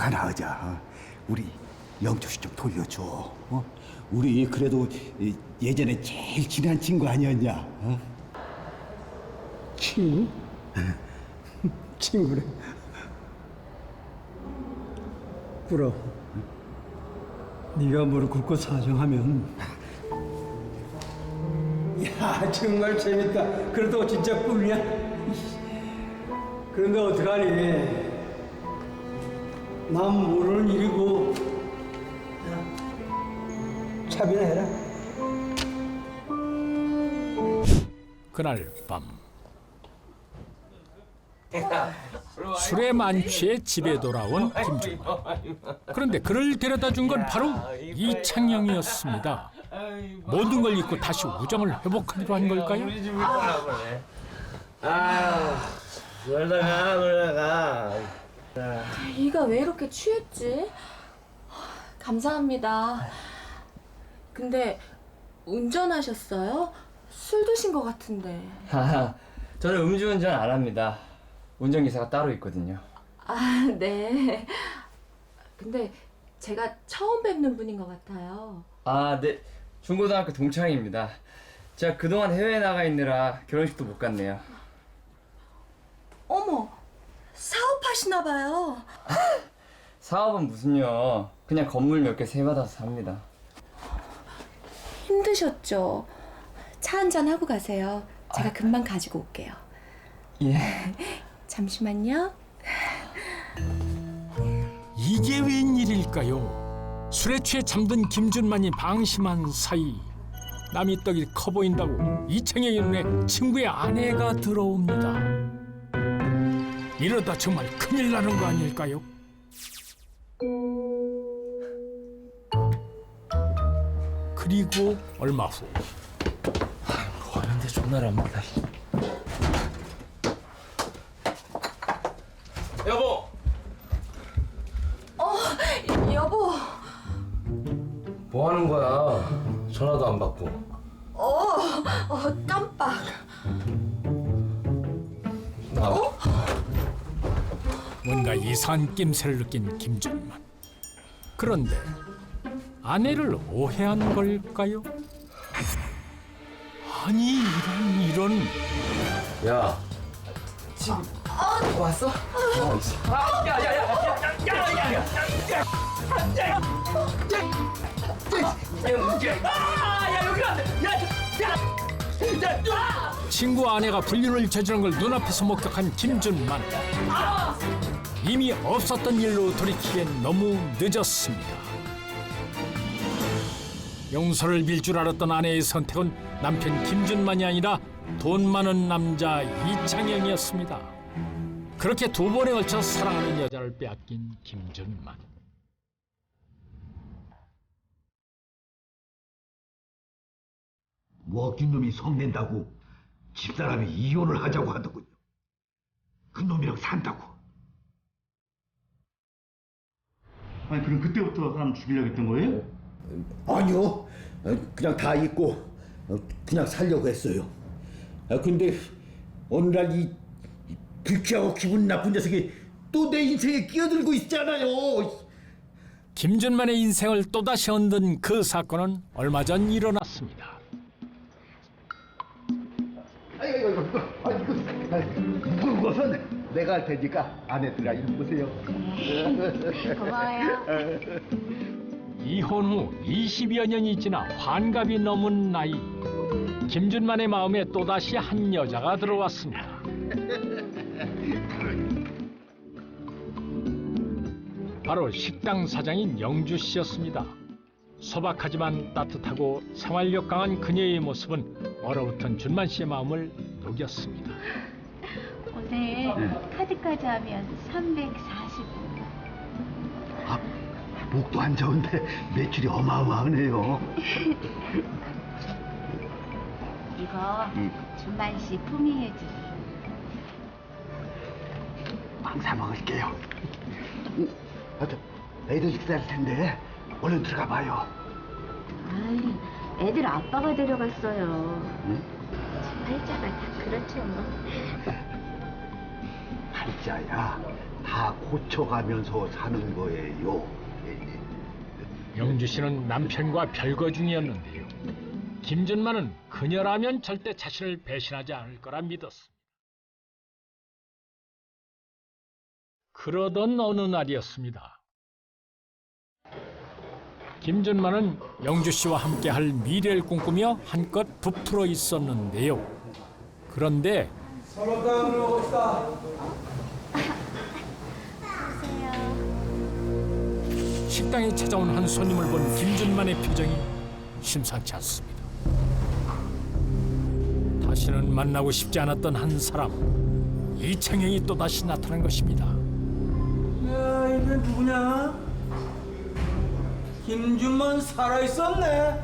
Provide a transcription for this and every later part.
화가 나자. 어? 우리 영주씨 좀 돌려줘. 어? 우리 그래도 이, 예전에 제일 친한 친구 아니었냐? 어? 친구? 친구래. 꾸러. 네가 무릎 꿇고 사정하면. 야 정말 재밌다. 그래도 진짜 꿈이야. 그런데 어떡하니? 난 모르는 일이고. 야, 차비나 해라. 그날 밤 술에 만취해 집에 돌아온 김준만 그런데 그를 데려다 준 건 바로 이창영이었습니다 모든 걸 잊고 다시 우정을 회복하기로 한 걸까요? 우리 집을 떠나 그래. 아, 놀다가 놀다가. 이가 왜 이렇게 취했지? 감사합니다. 근데 운전하셨어요? 술 드신 것 같은데. 아, 저는 음주운전 안 합니다. 운전기사가 따로 있거든요. 아, 네. 근데 제가 처음 뵙는 분인 것 같아요. 아, 네. 중고등학교 동창입니다. 제가 그동안 해외에 나가 있느라 결혼식도 못 갔네요. 어머, 사업 하시나 봐요. 사업은 무슨요? 그냥 건물 몇 개 세받아서 삽니다. 힘드셨죠? 차 한잔 하고 가세요. 제가 금방 가지고 올게요. 예. 잠시만요. 이게 웬일일까요? 술에 취해 잠든 김준만이 방심한 사이 남이 떡이 커 보인다고 이창영의 눈에 친구의 아내가 들어옵니다. 이러다 정말 큰일 나는 거 아닐까요? 그리고 얼마 후 하는데 전화를 안 받아. 여보! 여보, 뭐 하는 거야? 전화도 안 받고. 어, 깜빡. 뭔가 이상한 낌새를 느낀 김준만. 그런데 아내를 오해한 걸까요? 아니 이런 이런 야, 왔어? 친구 아내가 불륜을 저지른 걸 눈앞에서 목격한 김준만. 이미 없었던 일로 돌이키기엔 너무 늦었습니다. 용서를 빌 줄 알았던 아내의 선택은 남편 김준만이 아니라 돈 많은 남자 이창영이었습니다. 그렇게 두 번에 걸쳐 사랑하는 여자를 빼앗긴 김준만. 먹긴 놈이 성낸다고 집사람이 이혼을 하자고 하더군요. 그 놈이랑 산다고. 아니 그럼 그때부터 사람 죽이려고 했던 거예요? 아니요. 어, 그냥 다 잊고 어, 그냥 살려고 했어요. 아, 근데 어느 날이 불쾌하고 기분 나쁜 녀석이 또 내 인생에 끼어들고 있잖아요. 김준만의 인생을 또다시 흔든 그 사건은 얼마 전 일어났습니다. 아이고 이거 이거 아 이거 아, 무거운 것은 내가 할 테니까 아내들아 이리 보세요. 이혼 후 20여 년이 지나 환갑이 넘은 나이 김준만의 마음에 또다시 한 여자가 들어왔습니다. 바로 식당 사장인 영주 씨였습니다. 소박하지만 따뜻하고 생활력 강한 그녀의 모습은 얼어붙은 준만 씨의 마음을 녹였습니다. 오늘 카드까지 하면 340. 아, 목도 안 좋은데 매출이 어마어마하네요. 이거 준만 씨 품위해주. 빵사 먹을게요. 아, 저 애들 식사할 텐데 얼른 들어가 봐요. 아이, 애들 아빠가 데려갔어요. 팔자가 다 그렇죠 뭐. 팔 글자야. 다 고쳐가면서 사는 거예요. 영주 씨는 남편과 별거 중이었는데요. 김준만은 그녀라면 절대 자신을 배신하지 않을 거라 믿었습니다. 그러던 어느 날이었습니다. 김준만은 영주 씨와 함께 할 미래를 꿈꾸며 한껏 부풀어 있었는데요. 그런데 설렁탕으로 옵시다. 식당에 찾아온 한 손님을 본 김준만의 표정이 심상치 않습니다. 다시는 만나고 싶지 않았던 한 사람 이창영이 또 다시 나타난 것입니다. 야, 이게 누구냐? 김준만 살아 있었네.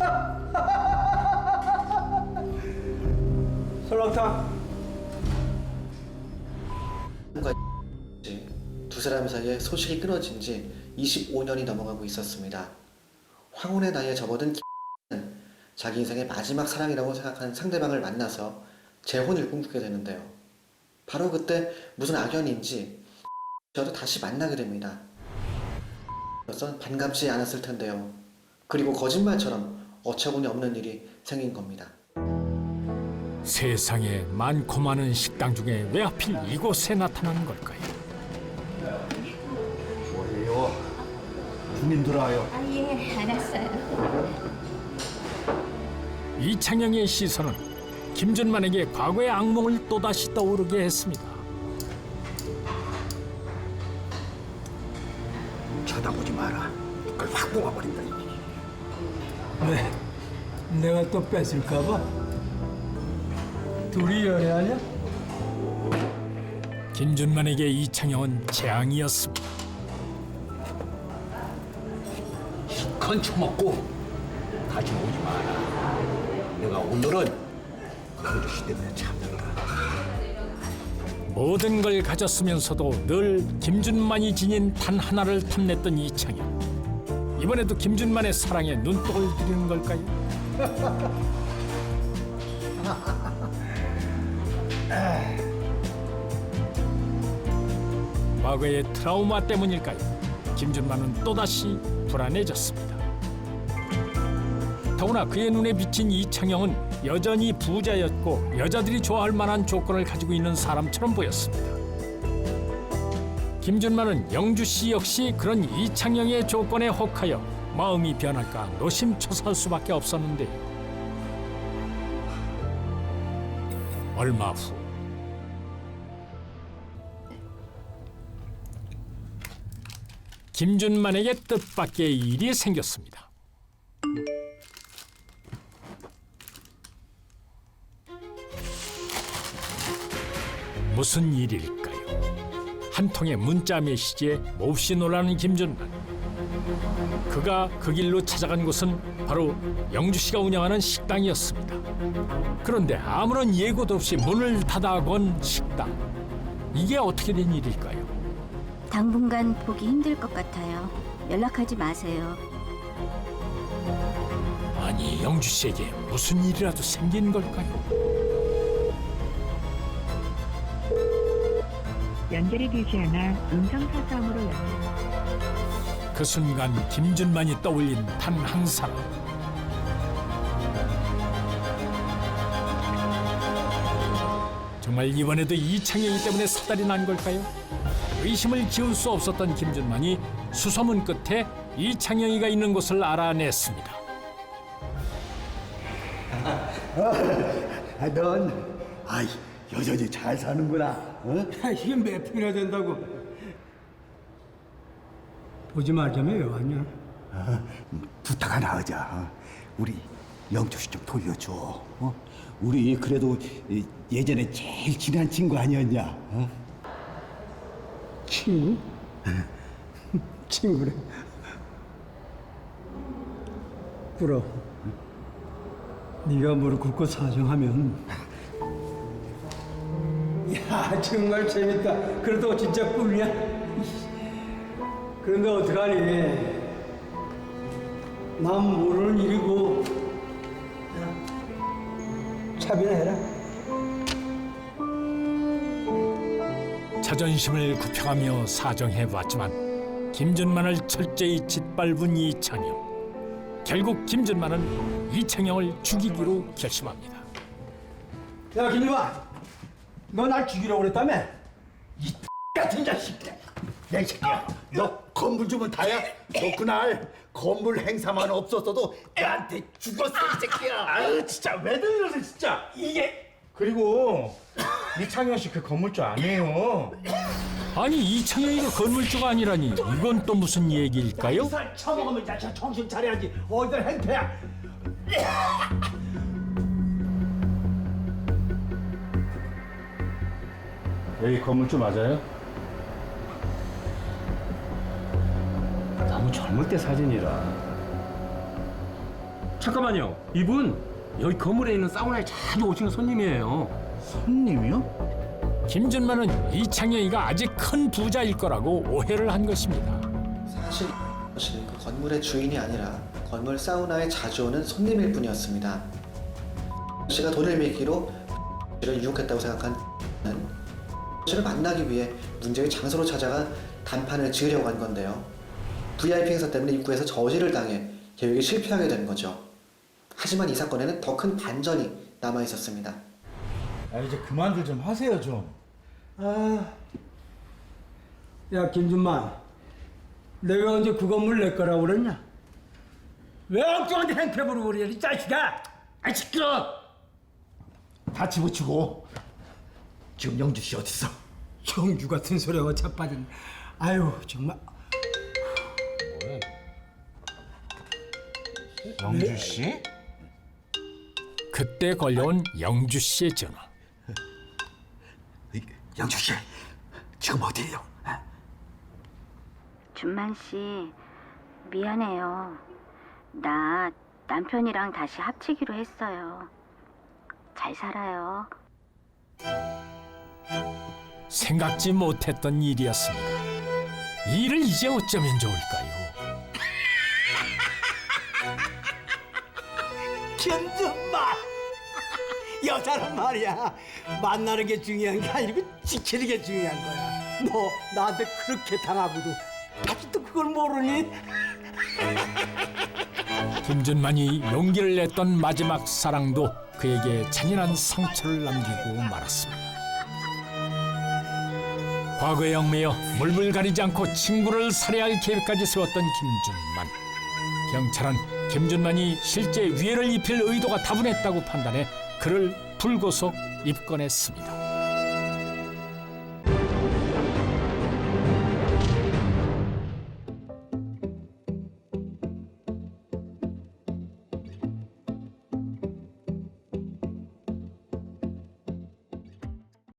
설렁탕. 두 사람 사이에 소식이 끊어진 지 25년이 넘어가고 있었습니다. 황혼의 나이에 접어든 는 자기 인생의 마지막 사랑이라고 생각하는 상대방을 만나서 재혼을 꿈꾸게 되는데요. 바로 그때 무슨 악연인지 저도 다시 만나게 됩니다. 그래서 반갑지 않았을 텐데요. 그리고 거짓말처럼 어처구니 없는 일이 생긴 겁니다. 세상에 많고 많은 식당 중에 왜 하필 이곳에 나타난 걸까요? 주민 들어와요. 아, 예, 알았어요. 이창영의 시선은 김준만에게 과거의 악몽을 또다시 떠오르게 했습니다. 쳐다보지 마라. 그걸 확 뽑아버린다. 왜? 내가 또 뺏을까 봐? 둘이 연애하냐? 김준만에게 이창영은 재앙이었습니다. 건 처먹고 다시 오지 마라. 내가 오늘은 씨 때문에 참는다. 모든 걸 가졌으면서도 늘 김준만이 지닌 단 하나를 탐냈던 이창영. 이번에도 김준만의 사랑에 눈독을 들이는 걸까요? 과거의 트라우마 때문일까요? 김준만은 또다시 불안해졌습니다. 더구나 그의 눈에 비친 이창영은 여전히 부자였고 여자들이 좋아할 만한 조건을 가지고 있는 사람처럼 보였습니다. 김준만은 영주 씨 역시 그런 이창영의 조건에 혹하여 마음이 변할까 노심초사할 수밖에 없었는데 얼마 후 김준만에게 뜻밖의 일이 생겼습니다. 무슨 일일까요? 한 통의 문자 메시지에 몹시 놀라는 김준만. 그가 그 길로 찾아간 곳은 바로 영주 씨가 운영하는 식당이었습니다. 그런데 아무런 예고도 없이 문을 닫아건 식당. 이게 어떻게 된 일일까요? 당분간 보기 힘들 것 같아요. 연락하지 마세요. 아니 영주 씨에게 무슨 일이라도 생긴 걸까요? 되지 않아 음성 사서함으로. 그 순간 김준만이 떠올린 단 한 사람. 정말 이번에도 이창영이 때문에 사달이 난 걸까요? 의심을 지울 수 없었던 김준만이 수소문 끝에 이창영이가 있는 곳을 알아냈습니다. 아, 넌 아이 여전히 잘 사는구나. 어? 야, 이게 몇 평이나 된다고? 보지 말자며 왜 왔냐? 부탁 하나 하자. 어? 우리 영주 씨좀 돌려줘. 어? 우리 그래도 이, 예전에 제일 친한 친구 아니었냐? 어? 친구? 친구래. 부러. 네가 무릎 꿇고 사정하면. 야 정말 재밌다. 그래도 진짜 꿈이야. 그런데 어떡하니? 난 모르는 일이고. 야, 차비나 해라. 자존심을 굽혀가며 사정해 봤지만 김준만을 철저히 짓밟은 이창영. 결국 김준만은 이창영을 죽이기로 결심합니다. 야 김유아, 너 날 죽이려고 그랬다며? 같은 자식들. 야, 이 새끼야. 너 건물 주면 다야? 너 그날 건물 행사만 없었어도 나한테 죽었어, 이 새끼야. 아유 진짜 왜 들려서 진짜 이게 그리고 이창현 씨 그 건물주 아니에요 아니 이창영이가 건물주가 아니라니 이건 또 무슨 얘기일까요? 살 처먹으면 자식 정신 차려야지 어디들 행패야 여기 건물주 맞아요? 너무 젊을 때 사진이라 잠깐만요. 이분 여기 건물에 있는 사우나에 자주 오시는 손님이에요. 손님이요? 김준만은 이창영이가 아직 큰 부자일 거라고 오해를 한 것입니다. 사실 씨는 그 건물의 주인이 아니라 건물 사우나에 자주 오는 손님일 뿐이었습니다. 씨가 돈을 밀기로 씨를 유혹했다고 생각한 는 씨를 만나기 위해 문제의 장소로 찾아가 단판을 지으려고 한 건데요. VIP 행사 때문에 입구에서 저지를 당해 계획이 실패하게 된 거죠. 하지만 이 사건에는 더 큰 반전이 남아 있었습니다. 아 이제 그만들 좀 하세요 좀 아, 야 김준만, 내가 언제 그 건물 내 거라고 그랬냐? 왜 엉뚱한데 행패 부르고 그래 이 자식아! 아, 시끄러. 다 집어치고. 지금 영주 씨 어딨어? 형주 같은 소리 하고 자빠졌네. 아유 정말. 영주 씨? 그때 걸려온 영주 씨의 전화. 영주 씨, 지금 어디에요? 준만 씨, 미안해요. 나 남편이랑 다시 합치기로 했어요. 잘 살아요. 생각지 못했던 일이었습니다. 이 일을 이제 어쩌면 좋을까요? 김준만! 여자는 말이야 만나는 게 중요한 게 아니고 지키는 게 중요한 거야. 너 나한테 그렇게 당하고도 아직도 그걸 모르니? 김준만이 용기를 냈던 마지막 사랑도 그에게 잔인한 상처를 남기고 말았습니다. 과거에 얽매여 물불 가리지 않고 친구를 살해할 계획까지 세웠던 김준만. 경찰은 김준만이 실제 위해를 입힐 의도가 다분했다고 판단해 그를 불구속 입건했습니다.